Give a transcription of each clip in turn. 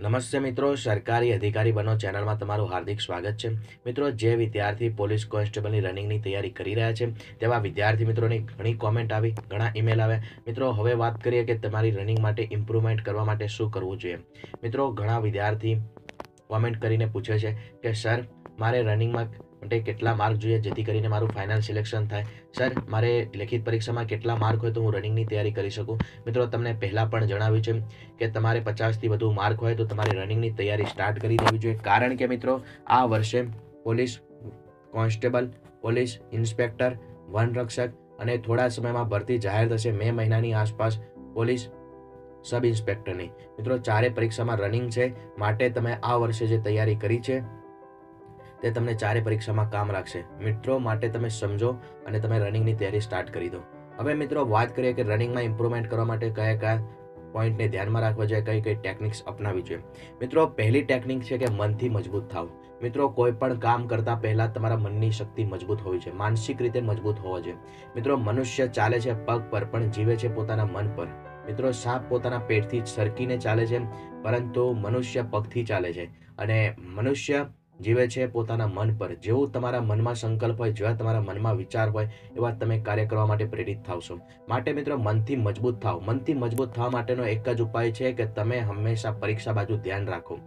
નમસ્તે મિત્રો, સરકારી અધિકારી બનો ચેનલમાં તમારું હાર્દિક સ્વાગત છે. મિત્રો, જે વિદ્યાર્થી પોલીસ કોન્સ્ટેબલની રનિંગની તૈયારી કરી રહ્યા છે, તેવા વિદ્યાર્થી મિત્રોની ઘણી કોમેન્ટ આવી, ઘણા ઈમેલ આવ્યા. મિત્રો, હવે વાત કરીએ કે તમારી રનિંગ માટે ઇમ્પ્રુવમેન્ટ કરવા માટે શું કરવું જોઈએ. મિત્રો, ઘણા વિદ્યાર્થી કોમેન્ટ કરીને પૂછે છે કે, સર, મારે રનિંગમાં માટે કેટલા માર્ક જોઈએ જેથી કરીને મારું ફાઇનલ સિલેક્શન થાય. સર મારે લેખિત પરીક્ષામાં કેટલા માર્ક હોય તો હું રનિંગની તૈયારી કરી શકું? મિત્રો, તમને પહેલાં પણ જણાવ્યું છે કે તમારે પચાસથી વધુ માર્ક હોય તો તમારે રનિંગની તૈયારી સ્ટાર્ટ કરી દેવી જોઈએ. કારણ કે મિત્રો, આ વર્ષે પોલીસ કોન્સ્ટેબલ, પોલીસ ઇન્સ્પેક્ટર વનરક્ષક અને થોડા સમયમાં ભરતી જાહેર થશે મે મહિનાની આસપાસ પોલીસ સબ ઇન્સ્પેક્ટરની મિત્રો, ચારે પરીક્ષામાં રનિંગ છે. માટે તમે આ વર્ષે જે તૈયારી કરી છે તે તમને ચારે પરીક્ષામાં કામ રાખશે. મિત્રો, માટે તમે સમજો અને તમે રનિંગની તૈયારી સ્ટાર્ટ કરી દો. હવે મિત્રો, વાત કરીએ કે રનિંગમાં ઇમ્પ્રુવમેન્ટ કરવા માટે કયા કયા પોઈન્ટને ધ્યાનમાં રાખવા જોઈએ, કઈ કઈ ટેકનિક્સ અપનાવવી જોઈએ. મિત્રો, પહેલી ટેકનિક છે કે મનથી મજબૂત થાવ. મિત્રો, કોઈ પણ કામ કરતા પહેલા તમારા મનની શક્તિ મજબૂત હોવી છે માનસિક રીતે મજબૂત હોવો જોઈએ. મિત્રો, મનુષ્ય ચાલે છે પગ પર, પણ જીવે છે પોતાના મન પર. મિત્રો, સાપ પોતાના પેટથી સરકીને ચાલે છે, પરંતુ મનુષ્ય પગથી ચાલે છે. અને મનુષ્ય જીવે છે પોતાના મન પર. જેવું તમારા મનમાં સંકલ્પ હોય, જેવા તમારા મનમાં વિચાર હોય, એવા તમે કાર્ય કરવા માટે પ્રેરિત થાવશો માટે મિત્રો, મનથી મજબૂત થાવ. મનથી મજબૂત થવા માટેનો એક જ ઉપાય છે કે તમે હંમેશા પરીક્ષા બાજુ ધ્યાન રાખો.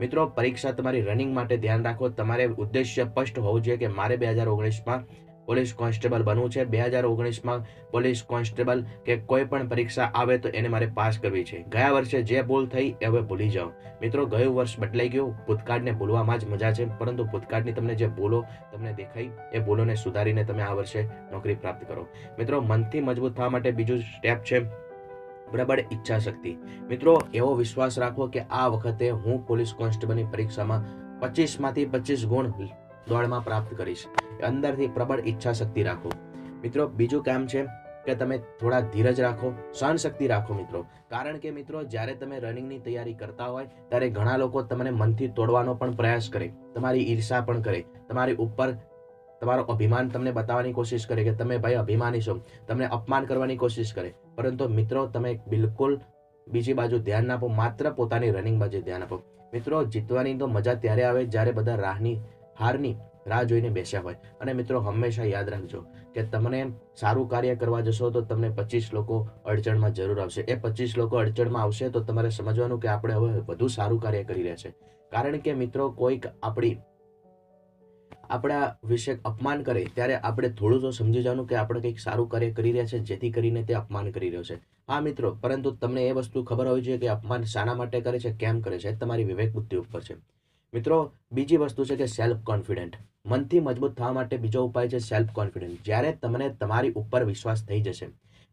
મિત્રો, પરીક્ષા તમારી રનિંગ માટે ધ્યાન રાખો. તમારે ઉદ્દેશ્ય સ્પષ્ટ હોવું જોઈએ કે મારે બે હજાર ઓગણીસમાં પોલીસ કોન્સ્ટેબલ બનવું છે. બે હજાર ઓગણીસમાં પોલીસ કોન્સ્ટેબલ કે કોઈ પણ પરીક્ષા આવે તો એને મારે પાસ કરવી છે. ગયા વર્ષે જે ભૂલ થઈ એ હવે ભૂલી જાઓ મિત્રો, ગયું વર્ષ બદલાઈ ગયું. ભૂતકાળને ભૂલવામાં જ મજા છે, પરંતુ ભૂતકાળની તમને જે ભૂલો તમને દેખાઈ, એ ભૂલોને સુધારીને તમે આ વર્ષે નોકરી પ્રાપ્ત કરો. મિત્રો, મનથી મજબૂત થવા માટે બીજું સ્ટેપ છે બરાબર ઈચ્છા શક્તિ મિત્રો, એવો વિશ્વાસ રાખો કે આ વખતે હું પોલીસ કોન્સ્ટેબલની પરીક્ષામાં પચીસમાંથી પચીસ ગુણ દોડમાં પ્રાપ્ત કરીશ. અંદરથી પ્રબળ ઈચ્છા શક્તિ રાખો. મિત્રો, બીજું કામ છે કે તમે થોડા ધીરજ રાખો સહન શક્તિ રાખો મિત્રો. કારણ કે મિત્રો, જ્યારે તમે રનિંગની તૈયારી કરતા હોય, ત્યારે ઘણા લોકો તમને મનથી તોડવાનો પણ પ્રયાસ કરે, તમારી ઈર્ષા પણ કરે, તમારી ઉપર તમારો અભિમાન તમને બતાવવાની કોશિશ કરે કે તમે ભાઈ અભિમાની છો, તમને અપમાન કરવાની કોશિશ કરે. પરંતુ મિત્રો, તમે બિલકુલ બીજી બાજુ ધ્યાન ના આપો, માત્ર પોતાની રનિંગ બાજુ ધ્યાન આપો. મિત્રો, જીતવાની તો મજા ત્યારે આવે જ્યારે બધા રાહની હારની રાહ જોઈને બેસ્યા હોય. અને મિત્રો, હંમેશા યાદ રાખજો કે તમને સારું કાર્ય કરવા જશો તો તમને પચીસ લોકો અડચણમાં જરૂર આવશે. એ પચીસ લોકો અડચણમાં આવશે તો તમારે સમજવાનું કે આપણે હવે વધુ સારું કાર્ય કરી રહ્યા છે. કારણ કે મિત્રો, કોઈક આપણી આપણા વિશે અપમાન કરે ત્યારે આપણે થોડું તો સમજી જવાનું કે આપણે કંઈક સારું કાર્ય કરી રહ્યા છે, જેથી કરીને તે અપમાન કરી રહ્યો છે. હા મિત્રો, પરંતુ તમને એ વસ્તુ ખબર હોવી જોઈએ કે અપમાન શાના માટે કરે છે, કેમ કરે છે? તમારી વિવેક બુદ્ધિ ઉપર છે. મિત્રો, બીજી વસ્તુ છે કે સેલ્ફ કોન્ફિડન્ટ મનથી મજબૂત થવા માટે બીજો ઉપાય છે સેલ્ફ કોન્ફિડન્સ જ્યારે તમને તમારી ઉપર વિશ્વાસ થઈ જશે.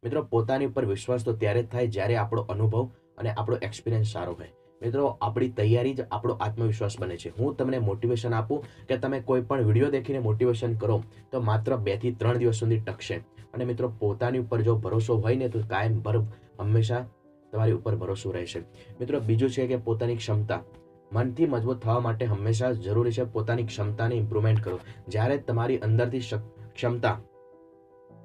મિત્રો, પોતાની ઉપર વિશ્વાસ તો ત્યારે જ થાય જ્યારે આપણો અનુભવ અને આપણો એક્સપિરિયન્સ સારો હોય. મિત્રો, આપણી તૈયારી જ આપણો આત્મવિશ્વાસ બને છે. હું તમને મોટિવેશન આપું કે તમે કોઈ પણ વીડિયો દેખીને મોટિવેશન કરો, તો માત્ર બેથી ત્રણ દિવસ સુધી ટકશે. અને મિત્રો, પોતાની ઉપર જો ભરોસો હોય ને, તો કાયમ ભર હંમેશા તમારી ઉપર ભરોસો રહેશે. મિત્રો, બીજું છે કે પોતાની ક્ષમતા. મનથી મજબૂત થવા માટે હંમેશા જરૂરી છે પોતાની ક્ષમતાને ઇમ્પ્રુવમેન્ટ કરો. જ્યારે તમારી અંદરથી ક્ષમતા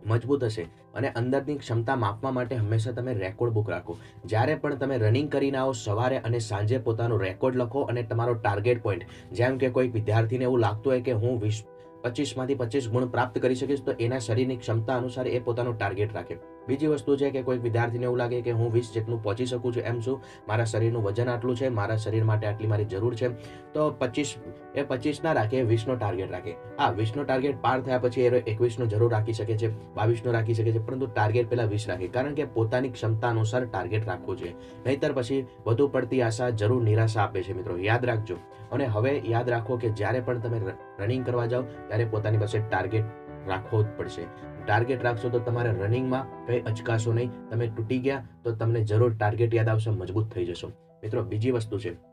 મજબૂત હશે અને અંદરની ક્ષમતા માપવા માટે હંમેશા તમે રેકોર્ડ બુક રાખો. જ્યારે પણ તમે રનિંગ કરીને આવો સવારે અને સાંજે પોતાનો રેકોર્ડ લખો અને તમારો ટાર્ગેટ પોઈન્ટ જેમ કે કોઈ વિદ્યાર્થીને એવું લાગતું હોય કે હું વીસ, પચીસમાંથી પચીસ ગુણ પ્રાપ્ત કરી શકીશ, તો એના શરીરની ક્ષમતા અનુસાર એ પોતાનું ટાર્ગેટ રાખે. બીજી વસ્તુ છે કે કોઈ વિદ્યાર્થીને એવું લાગે કે હું વીસ જેટલું પહોંચી શકું છું એમ છું મારા શરીરનું વજન આટલું છે, મારા શરીર માટે આટલી મારી જરૂર છે. તો પચીસ, એ પચીસ ના રાખે, વીસનો ટાર્ગેટ રાખે. આ વીસનો ટાર્ગેટ પાર થયા પછી એ એકવીસનો જરૂર રાખી શકે છે, બાવીસનો રાખી શકે છે, પરંતુ ટાર્ગેટ પહેલાં વીસ રાખે, કારણ કે પોતાની ક્ષમતા અનુસાર ટાર્ગેટ રાખવું છે. નહીતર પછી વધુ પડતી આશા જરૂર નિરાશા આપે છે, મિત્રો. યાદ રાખજો. અને હવે યાદ રાખો કે જ્યારે પણ તમે રનિંગ કરવા જાઓ, ત્યારે પોતાની પાસે ટાર્ગેટ રાખવો જ પડશે. ટાર્ગેટ રાખશો તો તમારે રનિંગમાં કંઈ અચકાશો નહીં. તમે તૂટી ગયા તો તમને જરૂર ટાર્ગેટ યાદ આવશે, મજબૂત થઈ જશો. મિત્રો, બીજી વસ્તુ છે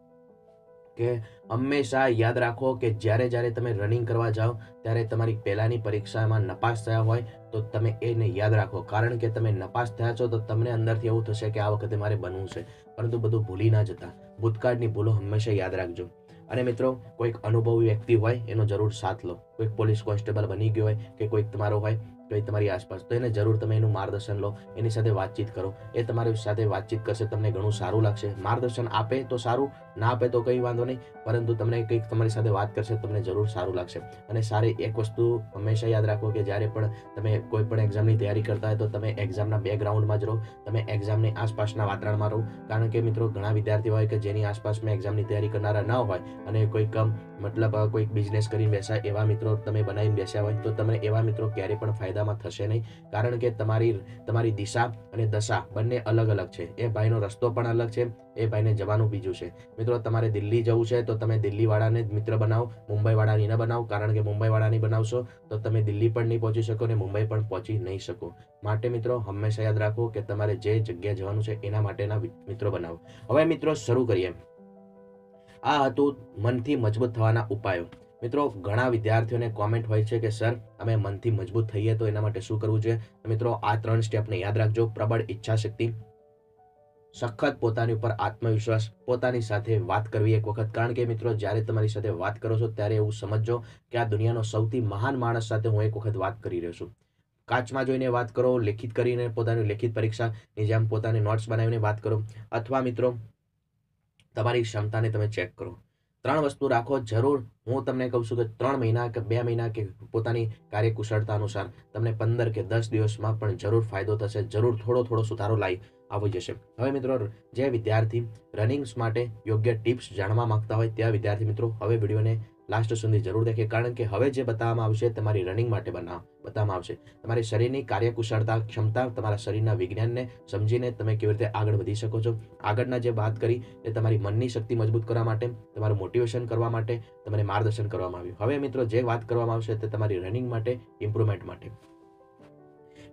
કે હંમેશા યાદ રાખો કે જ્યારે જ્યારે તમે રનિંગ કરવા જાઓ, ત્યારે તમારી પહેલાંની પરીક્ષામાં નપાસ થયા હોય તો તમે એને યાદ રાખો. કારણ કે તમે નપાસ થયા છો તો તમને અંદરથી એવું થશે કે આ વખતે મારે બનવું છે. પરંતુ બધું ભૂલી ના જતા. ભૂતકાળની ભૂલો હંમેશા યાદ રાખજો. અને મિત્રો, કોઈક અનુભવી વ્યક્તિ હોય, એનો જરૂર સાથ લો. કોઈક પોલીસ કોન્સ્ટેબલ બની ગયો હોય કે કોઈક તમારો હોય કંઈ તમારી આસપાસ, તો એને જરૂર તમે એનું માર્ગદર્શન લો, એની સાથે વાતચીત કરો. એ તમારી સાથે વાતચીત કરશે, તમને ઘણું સારું લાગશે. માર્ગદર્શન આપે તો સારું, ના આપે તો કંઈ વાંધો નહીં, પરંતુ તમને કંઈક તમારી સાથે વાત કરશે તમને જરૂર સારું લાગશે. અને સારી એક વસ્તુ હંમેશા યાદ રાખો કે જ્યારે પણ તમે કોઈ પણ એક્ઝામની તૈયારી કરતા હોય તો તમે એક્ઝામના બેકગ્રાઉન્ડમાં જ રહો, તમે એક્ઝામની આસપાસના વાતાવરણમાં રહો. કારણ કે મિત્રો, ઘણા વિદ્યાર્થીઓ હોય કે જેની આસપાસમાં એક્ઝામની તૈયારી કરનારા ન હોય અને કોઈ કમ, મતલબ, કોઈક બિઝનેસ કરીને બેસા એવા મિત્રો તમે બનાવીને બેસ્યા હોય, તો તમને એવા મિત્રો ક્યારેય પણ ફાયદામાં થશે નહીં. કારણ કે તમારી તમારી દિશા અને દશા બંને અલગ અલગ છે. એ ભાઈનો રસ્તો પણ અલગ છે. એ ભાઈને જવાનું બીજું છે. મિત્રો, તમારે દિલ્હી જવું છે તો તમે દિલ્હીવાળાને જ મિત્ર બનાવો. મુંબઈવાળાની ન બનાવો, કારણ કે મુંબઈવાળાની બનાવશો તો તમે દિલ્હી પણ નહીં પહોંચી શકો અને મુંબઈ પણ પહોંચી નહીં શકો. માટે મિત્રો, હંમેશા યાદ રાખો કે તમારે જે જગ્યાએ જવાનું છે એના માટેના મિત્રો બનાવો. હવે મિત્રો, શરૂ કરીએ. આ હતું મનથી મજબૂત થવાના ઉપાયો. મિત્રો, ઘણા વિદ્યાર્થીઓને કોમેન્ટ હોય છે કે, સર, અમે મનથી મજબૂત થઈએ તો એના માટે શું કરવું જોઈએ? મિત્રો, આ ત્રણ સ્ટેપને યાદ રાખજો. પ્રબળ ઈચ્છા શક્તિ સખત પોતાની ઉપર આત્મવિશ્વાસ, પોતાની સાથે વાત કરવી એક વખત. કારણ કે મિત્રો, જ્યારે તમારી સાથે વાત કરો છો, ત્યારે એવું સમજજો કે આ દુનિયાનો સૌથી મહાન માણસ સાથે હું એક વખત વાત કરી રહ્યો છું. કાચમાં જોઈને વાત કરો, લેખિત કરીને પોતાની લેખિત પરીક્ષાની જેમ પોતાની નોટ્સ બનાવીને વાત કરો. અથવા મિત્રો, તમારી ક્ષમતાને તમે ચેક કરો. ત્રણ વસ્તુ રાખો, જરૂર હું તમને કહું છું કે ત્રણ મહિના કે બે મહિના કે પોતાની કાર્યકુશળતા અનુસાર તમને પંદર કે દસ દિવસમાં પણ જરૂર ફાયદો થશે, જરૂર થોડો થોડો સુધારો લાવી આવી જશે. હવે મિત્રો, જે વિદ્યાર્થી રનિંગ્સ માટે યોગ્ય ટિપ્સ જાણવા માંગતા હોય, ત્યાં વિદ્યાર્થી મિત્રો, હવે વિડીયોને લાસ્ટ સુધી જરૂર દેખે, કારણ કે હવે જે બતાવવામાં આવશે તમારી રનિંગ માટે બનાવ બતાવવામાં આવશે તમારી શરીરની કાર્યકુશળતા, ક્ષમતા, તમારા શરીરના વિજ્ઞાનને સમજીને તમે કેવી રીતે આગળ વધી શકો છો. આગળના જે વાત કરી, એ તમારી મનની શક્તિ મજબૂત કરવા માટે, તમારું મોટિવેશન કરવા માટે તમને માર્ગદર્શન કરવામાં આવ્યું. હવે મિત્રો, જે વાત કરવામાં આવશે, તે તમારી રનિંગ માટે ઇમ્પ્રુવમેન્ટ માટે.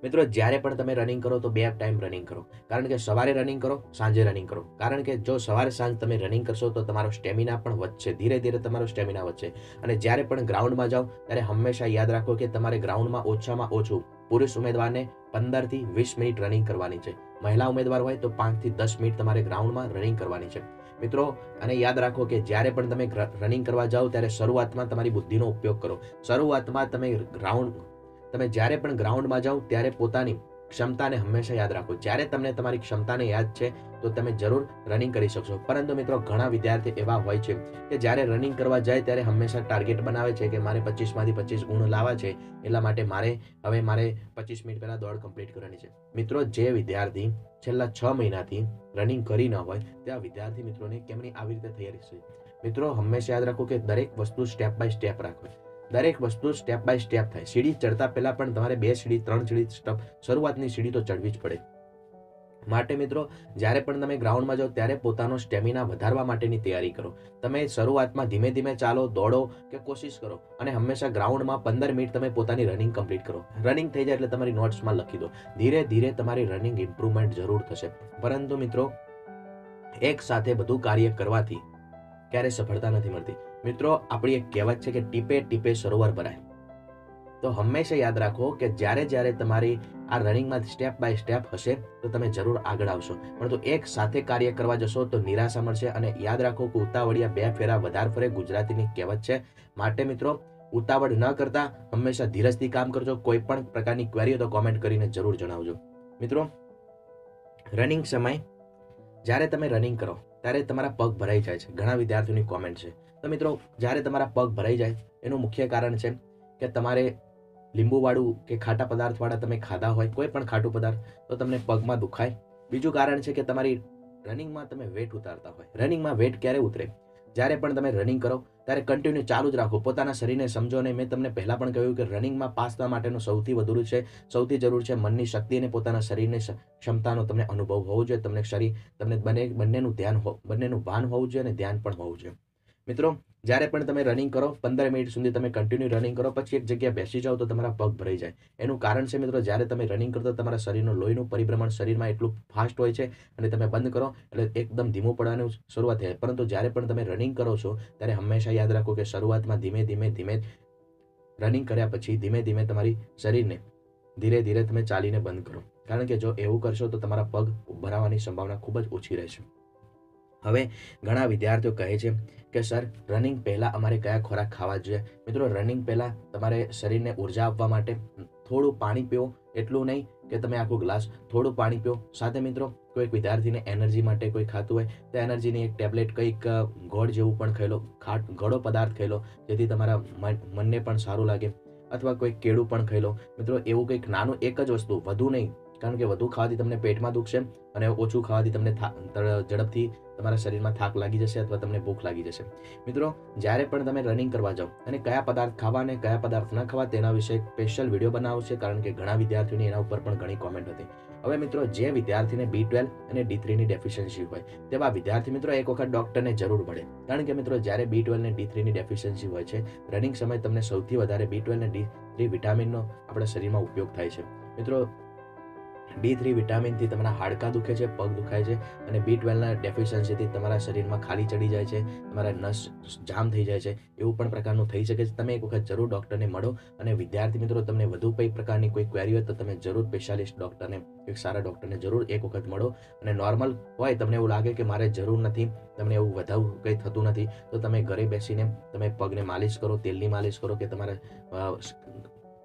મિત્રો, જ્યારે પણ તમે રનિંગ કરો તો બે ટાઈમ રનિંગ કરો. કારણ કે સવારે રનિંગ કરો, સાંજે રનિંગ કરો. કારણ કે જો સવારે સાંજ તમે રનિંગ કરશો તો તમારો સ્ટેમિના પણ વધશે. ધીરે ધીરે તમારો સ્ટેમિના વધશે. અને જ્યારે પણ ગ્રાઉન્ડમાં જાઓ, ત્યારે હંમેશા યાદ રાખો કે તમારે ગ્રાઉન્ડમાં ઓછામાં ઓછું પુરુષ ઉમેદવારને પંદરથી વીસ મિનિટ રનિંગ કરવાની છે. મહિલા ઉમેદવાર હોય તો પાંચથી દસ મિનિટ તમારે ગ્રાઉન્ડમાં રનિંગ કરવાની છે. મિત્રો, અને યાદ રાખો કે જ્યારે પણ તમે રનિંગ કરવા જાઓ, ત્યારે શરૂઆતમાં તમારી બુદ્ધિનો ઉપયોગ કરો. શરૂઆતમાં તમે ગ્રાઉન્ડ તમે જ્યારે પણ ગ્રાઉન્ડમાં જાઓ, ત્યારે પોતાની ક્ષમતાને હંમેશા યાદ રાખો. જ્યારે તમને તમારી ક્ષમતાને યાદ છે, તો તમે જરૂર રનિંગ કરી શકશો. પરંતુ મિત્રો, ઘણા વિદ્યાર્થી એવા હોય છે કે જ્યારે રનિંગ કરવા જાય, ત્યારે હંમેશા ટાર્ગેટ બનાવે છે કે મારે પચીસમાંથી પચીસ ગુણ લાવવા છે, એટલા માટે મારે હવે મારે પચીસ મિનિટ પહેલાં દોડ કમ્પ્લીટ કરવાની છે. મિત્રો, જે વિદ્યાર્થી છેલ્લા છ મહિનાથી રનિંગ કરી ન હોય, ત્યાં વિદ્યાર્થી મિત્રોને કેમની આવી રીતે તૈયારી છે? મિત્રો, હંમેશા યાદ રાખો કે દરેક વસ્તુ સ્ટેપ બાય સ્ટેપ રાખો દરેક વસ્તુ સ્ટેપ બાય સ્ટેપ થાય. સીડી ચડતા પહેલા પણ તમારે બે સીડી, ત્રણ સીડી સ્ટપ શરૂઆતની સીડી તો ચડવી જ પડે. માટે મિત્રો, જ્યારે પણ તમે ગ્રાઉન્ડમાં જાઓ, ત્યારે પોતાનો સ્ટેમિના વધારવા માટેની તૈયારી કરો. તમે શરૂઆતમાં ધીમે ધીમે ચાલો, દોડો કે કોશિશ કરો અને હંમેશા ગ્રાઉન્ડમાં પંદર મિનિટ તમે પોતાની રનિંગ કમ્પ્લીટ કરો. રનિંગ થઈ જાય એટલે તમારી નોટ્સમાં લખી દો. ધીરે ધીરે તમારી રનિંગ ઇમ્પ્રુવમેન્ટ જરૂર થશે. પરંતુ મિત્રો, એક સાથે બધું કાર્ય કરવાથી ક્યારેય સફળતા નથી મળતી. મિત્રો, આપણી એક કહેવત છે કે ટીપે ટીપે સરોવર ભરાય. તો હંમેશા યાદ રાખો કે જ્યારે જ્યારે તમારી આ રનિંગમાં સ્ટેપ બાય સ્ટેપ હશે, તો તમે જરૂર આગળ આવશો. પરંતુ એક સાથે કાર્ય કરવા જશો તો નિરાશા મળશે અને યાદ રાખો કે ઉતાવળિયા બે ફેરા વધાર ફરે ગુજરાતીની કહેવત છે. માટે મિત્રો, ઉતાવળ ન કરતા, હંમેશા ધીરજથી કામ કરજો. કોઈ પણ પ્રકારની ક્વેરી તો કોમેન્ટ કરીને જરૂર જણાવજો. મિત્રો રનિંગ સમય, જ્યારે તમે રનિંગ કરો ત્યારે તમારા પગ ભરાઈ જાય છે. ઘણા વિદ્યાર્થીઓની કોમેન્ટ છે. તો મિત્રો, જ્યારે તમારા પગ ભરાઈ જાય, એનું મુખ્ય કારણ છે કે તમારે લીંબુવાળું કે ખાટા પદાર્થવાળા તમે ખાધા હોય, કોઈ પણ ખાટું પદાર્થ, તો તમને પગમાં દુખાય. બીજું કારણ છે કે તમારી રનિંગમાં તમે વેટ ઉતારતા હોય. રનિંગમાં વેટ ક્યારે ઉતરે? જ્યારે પણ તમે રનિંગ કરો, ત્યારે કન્ટિન્યુ ચાલુ જ રાખો. પોતાના શરીરને સમજો અને મેં તમને પહેલાં પણ કહ્યું કે રનિંગમાં પાસ થવા માટેનું સૌથી વધુ છે, સૌથી જરૂર છે મનની શક્તિ અને પોતાના શરીરની ક્ષમતાનો તમને અનુભવ હોવો જોઈએ. તમને શરીર, તમને બંને, બંનેનું ધ્યાન હો, બંનેનું ભાન હોવું જોઈએ અને ધ્યાન પણ હોવું જોઈએ. મિત્રો જ્યારે પણ તમે રનિંગ કરો, પંદર મિનિટ સુધી તમે કન્ટિન્યુ રનિંગ કરો, પછી એક જગ્યાએ બેસી જાઓ તો તમારા પગ ભરાઈ જાય. એનું કારણ છે મિત્રો, જ્યારે તમે રનિંગ કરતો તમારા શરીરનું લોહીનું પરિભ્રમણ શરીરમાં એટલું ફાસ્ટ હોય છે અને તમે બંધ કરો, એટલે એકદમ ધીમું પડવાનું શરૂઆત થાય. પરંતુ જ્યારે પણ તમે રનિંગ કરો છો, ત્યારે હંમેશા યાદ રાખો કે શરૂઆતમાં ધીમે ધીમે ધીમે રનિંગ કર્યા પછી ધીમે ધીમે તમારી શરીરને ધીરે ધીરે તમે ચાલીને બંધ કરો. કારણ કે જો એવું કરશો તો તમારા પગ ભરાવાની સંભાવના ખૂબ જ ઓછી રહેશે. હવે ઘણા વિદ્યાર્થીઓ કહે છે કે, સર રનિંગ પહેલાં અમારે કયા ખોરાક ખાવા જોઈએ? મિત્રો રનિંગ પહેલાં તમારે શરીરને ઊર્જા આપવા માટે થોડું પાણી પીવો, એટલું નહીં કે તમે આખો ગ્લાસ થોડું પાણી પીઓ સાથે મિત્રો કોઈક વિદ્યાર્થીને એનર્જી માટે કોઈ ખાતું હોય, તો એનર્જીની એક ટેબ્લેટ કંઈક ગોળ જેવું પણ ખાઈ લો, ખાટ, ગળો પદાર્થ ખાઈ લો, જેથી તમારા મન- મનને પણ સારું લાગે. અથવા કોઈ કેળું પણ ખાઈ લો. મિત્રો, એવું કંઈક નાનું એક જ વસ્તુ, વધુ નહીં કારણ કે વધુ ખાવાથી તમને પેટમાં દુખશે અને ઓછું ખાવાથી તમને ઝડપથી તમારા શરીરમાં થાક લાગી જશે અથવા તમને ભૂખ લાગી જશે. મિત્રો, જ્યારે પણ તમે રનિંગ કરવા જાઓ અને કયા પદાર્થ ખાવા અને કયા પદાર્થ ન ખાવા તેના વિશે સ્પેશિયલ વીડિયો બનાવો છે કારણ કે ઘણા વિદ્યાર્થીઓની એના ઉપર પણ ઘણી કોમેન્ટ હતી. હવે મિત્રો, જે વિદ્યાર્થીને બી ટ્વેલ્વ અને ડી થ્રીની ડેફિશિયન્સી હોય, તેવા વિદ્યાર્થી મિત્રો એક વખત ડૉક્ટરને જરૂર પડે કારણ કે મિત્રો, જ્યારે બી ટ્વેલ્વ અને ડી થ્રીની ડેફિશિયન્સી હોય છે રનિંગ સમયે તમને સૌથી વધારે બી ટ્વેલ્વ અને ડી થ્રી વિટામિનનો આપણા શરીરમાં ઉપયોગ થાય છે. મિત્રો ડી થ્રી વિટામિનથી તમારા હાડકાં દુખે છે, પગ દુખાય છે અને બી ટ્વેલ્વના ડેફિશિયન્સીથી તમારા શરીરમાં ખાલી ચડી જાય છે, તમારા નસ જામ થઈ જાય છે, એવું પણ પ્રકારનું થઈ શકે છે. તમે એક વખત જરૂર ડૉક્ટરને મળો અને વિદ્યાર્થી મિત્રો, તમને વધુ કઈ પ્રકારની કોઈ ક્વેરી હોય તો તમે જરૂર સ્પેશિયાલિસ્ટ ડૉક્ટરને, એક સારા ડૉક્ટરને જરૂર એક વખત મળો અને નોર્મલ હોય તમને એવું લાગે કે મારે જરૂર નથી, તમને એવું વધારે કંઈ થતું નથી, તો તમે ઘરે બેસીને તમે પગને માલિશ કરો, તેલની માલિશ કરો કે તમારા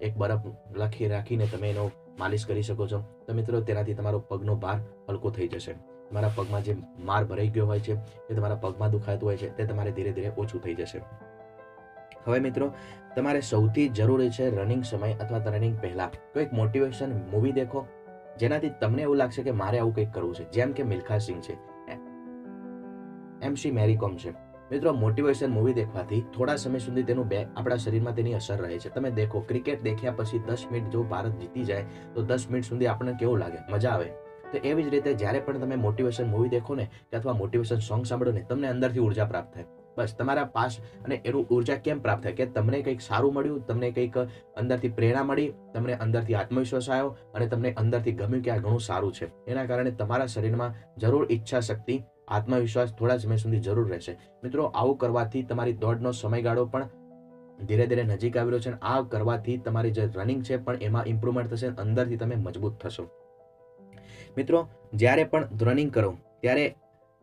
એક બરફ લખી રાખીને તમે એનો માલિશ કરી શકો છો. તો મિત્રો, તેનાથી તમારો પગનો ભાર હલકો થઈ જશે. તમારા પગમાં જે માર ભરાઈ ગયો હોય છે જે તમારા પગમાં દુખાતું હોય છે, તે તમારે ધીરે ધીરે ઓછું થઈ જશે. હવે મિત્રો, તમારે સૌથી જરૂરી છે રનિંગ સમય અથવા રનિંગ પહેલા. કોઈક મોટિવેશન મૂવી દેખો, જેનાથી તમને એવું લાગશે કે મારે આવું કંઈક કરવું છે. જેમ કે મિલ્ખા સિંહ છે. એમસી મેરી કોમ છે. મિત્રો મોટિવેશન મૂવી દેખવાથી થોડા સમય સુધી તેનું બે, આપણા શરીરમાં તેની અસર રહે છે. તમે દેખો ક્રિકેટ દેખ્યા પછી દસ મિનિટ જો ભારત જીતી જાય, તો દસ મિનિટ સુધી આપણને કેવું લાગે? મજા આવે. તો એવી જ રીતે જ્યારે પણ તમે મોટિવેશન મૂવી દેખો ને, કે અથવા મોટિવેશન સોંગ સાંભળો ને, તમને અંદરથી ઊર્જા પ્રાપ્ત થાય. બસ, તમારા પાસ અને એનું ઊર્જા કેમ પ્રાપ્ત થાય? કે તમને કંઈક સારું મળ્યું, તમને કંઈક અંદરથી પ્રેરણા મળી, તમને અંદરથી આત્મવિશ્વાસ આવ્યો અને તમને અંદરથી ગમ્યું કે આ ઘણું સારું છે. એના કારણે તમારા શરીરમાં જરૂર ઈચ્છા શક્તિ આત્મવિશ્વાસ થોડા સમય સુધી જરૂર રહેશે. મિત્રો, આવું કરવાથી તમારી દોડનો સમયગાળો પણ ધીરે ધીરે નજીક આવી રહ્યો છે અને આ કરવાથી તમારી જે રનિંગ છે પણ એમાં ઇમ્પ્રુવમેન્ટ થશે અંદરથી તમે મજબૂત થશો. મિત્રો, જ્યારે પણ રનિંગ કરો, ત્યારે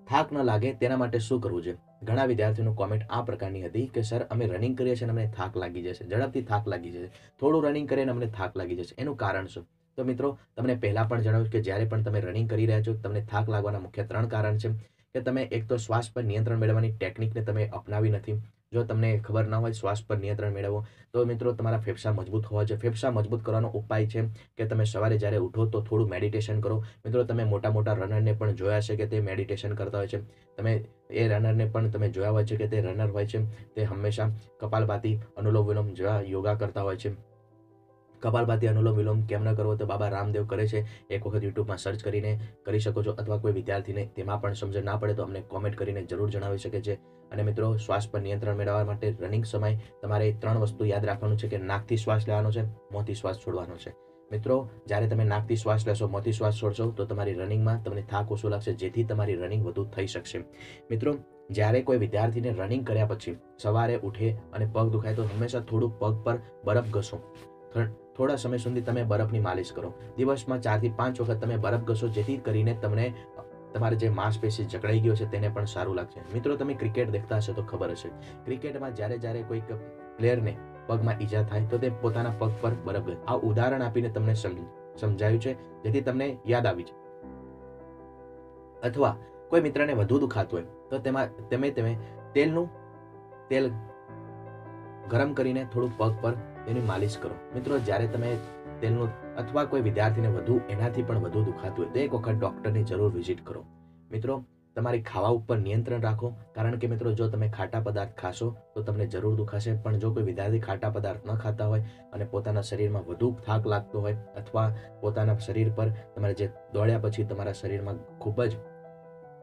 થાક ન લાગે તેના માટે શું કરવું છે ઘણા વિદ્યાર્થીઓનું કોમેન્ટ આ પ્રકારની હતી કે, સર, અમે રનિંગ કરીએ છીએ અને અમને થાક લાગી જશે. ઝડપથી થાક લાગી જશે. થોડું રનિંગ કરીને અમને થાક લાગી જશે. એનું કારણ શું? તો મિત્રો, તમને પહેલાં પણ જણાવ્યું કે જ્યારે પણ તમે રનિંગ કરી રહ્યા છો, તમને થાક લાગવાના મુખ્ય ત્રણ કારણ છે. કે તમે એક તો શ્વાસ પર નિયંત્રણ મેળવવાની ટેકનિકને તમે અપનાવી નથી. જો તમને ખબર ના હોય શ્વાસ પર નિયંત્રણ મેળવો, તો મિત્રો તમારા ફેફસા મજબૂત હોવા જોઈએ. ફેફસા મજબૂત કરવાનો ઉપાય છે કે તમે સવારે જ્યારે ઉઠો તો થોડું મેડિટેશન કરો. મિત્રો, તમે મોટા મોટા રનરને પણ જોયા છે કે તે મેડિટેશન કરતા હોય છે. તમે એ રનરને પણ તમે જોયા હોય છે કે તે રનર હોય છે. તે હંમેશા કપાલભાતી અનુલોમ વિલોમ જેવા યોગા કરતા હોય છે. કપાલભાતી અનુલોમ વિલોમ કેમ ન કરવો તો બાબા રામદેવ કરે છે. એક વખત યુટ્યુબમાં સર્ચ કરીને કરી શકો છો અથવા કોઈ વિદ્યાર્થીને તેમાં પણ સમજણ ના પડે તો અમને કોમેન્ટ કરીને જરૂર જણાવી શકે છે. અને મિત્રો, શ્વાસ પર નિયંત્રણ મેળવવા માટે રનિંગ સમય તમારે ત્રણ વસ્તુ યાદ રાખવાનું છે કે નાકથી શ્વાસ લેવાનો છે, મોંથી શ્વાસ છોડવાનો છે. મિત્રો, જ્યારે તમે નાકથી શ્વાસ લેશો, મોંથી શ્વાસ છોડશો, તો તમારી રનિંગમાં તમને થાક ઓછો લાગશે, જેથી તમારી રનિંગ વધુ થઈ શકશે. મિત્રો, જ્યારે કોઈ વિદ્યાર્થીને રનિંગ કર્યા પછી સવારે ઉઠે અને પગ દુખાય તો હંમેશા થોડું પગ પર બરફ ઘસો. થોડા સમય સુધી તમે બરફની માલિશ કરો. દિવસમાં ચારથી પાંચ વખત તમે બરફ ઘસો, જેથી કરીને તમને તમારે જે માંસપેશી જકડાઈ ગયો છે તેને પણ સારું લાગશે. મિત્રો, તમે ક્રિકેટ દેખતા હશો તો ખબર હશે. ક્રિકેટમાં જ્યારે જ્યારે કોઈક પ્લેયરને પગમાં ઈજા થાય તો તે પોતાના પગ પર બરફ આ ઉદાહરણ આપીને તમને સમજાયું છે, જેથી તમને યાદ આવી જાય. અથવા કોઈ મિત્રને વધુ દુખાતું હોય, તો તેમાં, તમે તમે તેલનું તેલ ગરમ કરીને થોડું પગ પર તેની માલિશ કરો. મિત્રો, જ્યારે તમે તેલનું અથવા કોઈ વિદ્યાર્થીને વધુ, એનાથી પણ વધુ દુખાતું હોય, તો એક વખત ડૉક્ટરની જરૂર વિઝિટ કરો. મિત્રો, તમારી ખાવા ઉપર નિયંત્રણ રાખો. કારણ કે મિત્રો, જો તમે ખાટા પદાર્થ ખાશો, તો તમને જરૂર દુખાશે. પણ જો કોઈ વિદ્યાર્થી ખાટા પદાર્થ ન ખાતા હોય અને પોતાના શરીરમાં વધુ થાક લાગતો હોય અથવા પોતાના શરીર પર તમારે જે દોડ્યા પછી તમારા શરીરમાં ખૂબ જ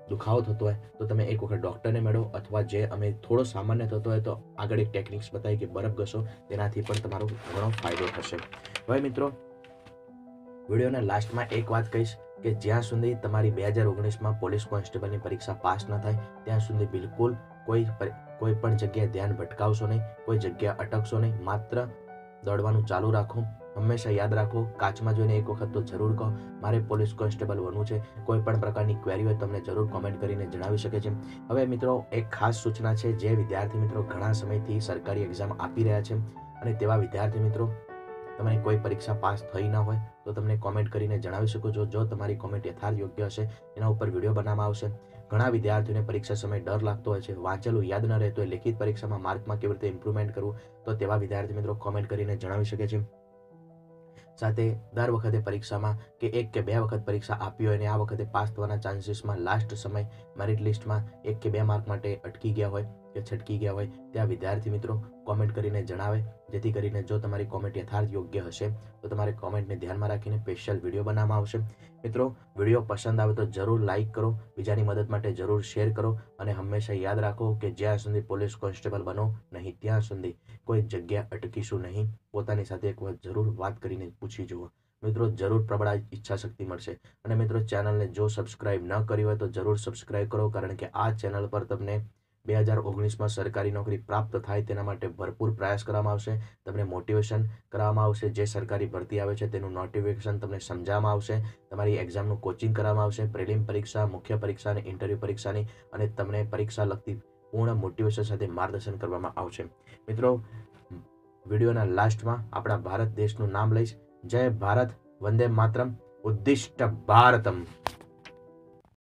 દુખાવો થતો હોય તો તમે એક વખત ડૉક્ટરને મેળવો અથવા જે અમે થોડો સામાન્ય થતો હોય તો આગળ એક ટેકનિક્સ બતાવી કે બરફ ઘસો, તેનાથી પણ તમારો ઘણો ફાયદો થશે. હવે મિત્રો, વિડીયોના લાસ્ટમાં એક વાત કહીશ કે જ્યાં સુધી તમારી બે હજાર ઓગણીસમાં પોલીસ કોન્સ્ટેબલની પરીક્ષા પાસ ન થાય, ત્યાં સુધી બિલકુલ કોઈ કોઈ પણ જગ્યાએ ધ્યાન ભટકાવશો નહીં, કોઈ જગ્યા અટકશો નહીં, માત્ર દોડવાનું ચાલુ રાખો હંમેશા યાદ રાખો, કાચમાં જોઈને એક વખત તો જરૂર કહો, મારે પોલીસ કોન્સ્ટેબલ બનવું છે, કોઈ પણ પ્રકારની ક્વેરી હોય તમને જરૂર કોમેન્ટ કરીને જણાવી શકે છે. હવે મિત્રો, એક ખાસ સૂચના છે જે વિદ્યાર્થી મિત્રો ઘણા સમયથી સરકારી એક્ઝામ આપી રહ્યા છે અને તેવા વિદ્યાર્થી મિત્રો, તમારી કોઈ પરીક્ષા પાસ થઈ ન હોય તો તમને કોમેન્ટ કરીને જણાવી શકો છો. જો તમારી કોમેન્ટ યથાર્થ યોગ્ય હશે, એના ઉપર વીડિયો બનાવવામાં આવશે. ઘણા વિદ્યાર્થીઓને પરીક્ષા સમયે ડર લાગતો હોય છે, વાંચેલું યાદ ન રહેતું હોય લેખિત પરીક્ષામાં માર્કમાં કેવી રીતે ઇમ્પ્રુવમેન્ટ કરવું, તો તેવા વિદ્યાર્થી મિત્રો કોમેન્ટ કરીને જણાવી શકે છે. સાથે દર વખતે પરીક્ષામાં કે એક કે બે વખત પરીક્ષા આપી હોય અને આ વખતે પાસ થવાના ચાન્સીસમાં લાસ્ટ સમય મેરિટ લિસ્ટમાં એક કે બે માર્ક માટે અટકી ગયા હોય કે છટકી ગયા હોય ત્યાં વિદ્યાર્થી મિત્રો કોમેન્ટ કરીને જણાવે. જેથી કરીને જો તમારી કોમેન્ટ યથાર્થ યોગ્ય હશે, તો તમારે કોમેન્ટને ધ્યાનમાં રાખીને સ્પેશિયલ વીડિયો બનાવવામાં આવશે. મિત્રો વીડિયો પસંદ આવે તો જરૂર લાઇક કરો, બીજાની મદદ માટે જરૂર શેર કરો અને હંમેશા યાદ રાખો કે જ્યાં સુધી પોલીસ કોન્સ્ટેબલ બનો નહીં, ત્યાં સુધી કોઈ જગ્યા અટકીશું નહીં. પોતાની સાથે એક વાર જરૂર વાત કરીને પૂછી જુઓ. મિત્રો, જરૂર પ્રબળ ઈચ્છા શક્તિ મળશે. અને મિત્રો, ચેનલને જો સબસ્ક્રાઇબ ન કરી હોય તો જરૂર સબસ્ક્રાઇબ કરો, કારણ કે આ ચેનલ પર તમને બે હજાર ઓગણીસમાં સરકારી નોકરી પ્રાપ્ત થાય તેના માટે ભરપૂર પ્રયાસ કરવામાં આવશે. તમને મોટિવેશન કરવામાં આવશે. જે સરકારી ભરતી આવે છે તેનું નોટિફિકેશન તમને સમજાવવામાં આવશે. તમારી એક્ઝામનું કોચિંગ કરવામાં આવશે. પ્રિલિમ પરીક્ષા, મુખ્ય પરીક્ષા અને ઇન્ટરવ્યૂ પરીક્ષાની અને તમને પરીક્ષા લગતી પૂર્ણ મોટિવેશન સાથે માર્ગદર્શન કરવામાં આવશે. મિત્રો, વિડીયોના લાસ્ટમાં આપણા ભારત દેશનું નામ લઈશ. જય ભારત, વંદે માતરમ, ઉદ્દિષ્ટ ભારતમ.